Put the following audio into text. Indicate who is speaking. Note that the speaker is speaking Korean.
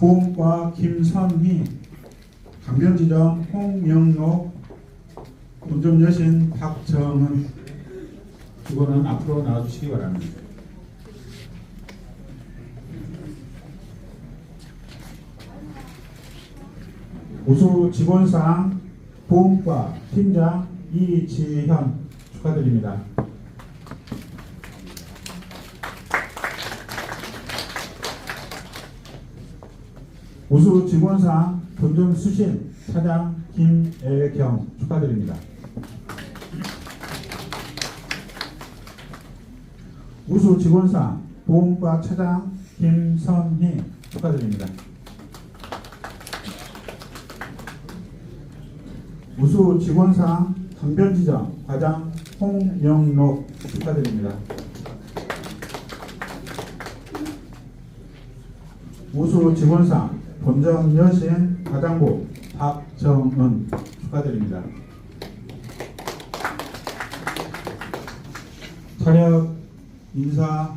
Speaker 1: 보험과 김선희, 강변지점 홍영록, 운전 여신 박정은 두 분은 앞으로 나와주시기 바랍니다. 우수 직원상 보험과 팀장 이지현 축하드립니다. 우수 직원상 본점 수신 차장 김애경 축하드립니다. 우수 직원상 보험과 차장 김선희 축하드립니다. 우수 직원상 강변지점 과장 홍영록 축하드립니다. 우수 직원상 본점 여신 과장부 박정은 축하드립니다. 차렷 인사